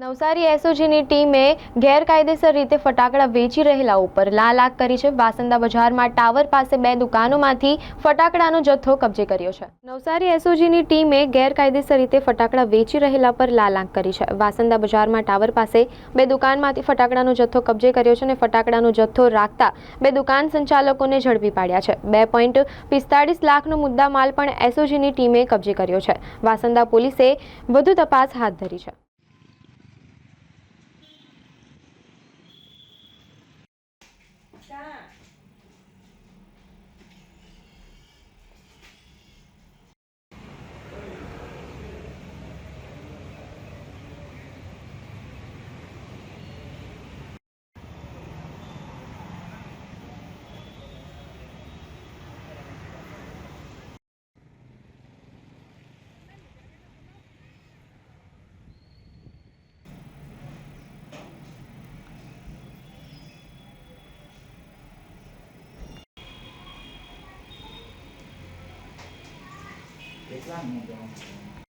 નવસારી એસઓજીની ટીમે ગેરકાયદેસર રીતે ફટાકડા વેચી રહેલા ઉપર લાલ આગ કરી છે. વાસંદા બજારમાં ટાવર પાસે બે દુકાનોમાંથી ફટાકડાનો જથ્થો કબજે કર્યો છે. નવસારી એસઓજીની ટીમે ગેરકાયદેસર રીતે ફટાકડા વેચી રહેલા પર લાલ આગ કરી છે. વાસંદા બજારમાં ટાવર પાસે બે દુકાનમાંથી ફટાકડાનો જથ્થો કબજે કર્યો છે અને ફટાકડાનો જથ્થો રાખતા બે દુકાન સંચાલકોને ઝડપી પાડ્યા છે. બે પોઈન્ટ પિસ્તાળીસ લાખનો મુદ્દા માલ પણ એસઓજીની ટીમે કબજે કર્યો છે. વાસંદા પોલીસે વધુ તપાસ હાથ ધરી છે. 山。Itu yang.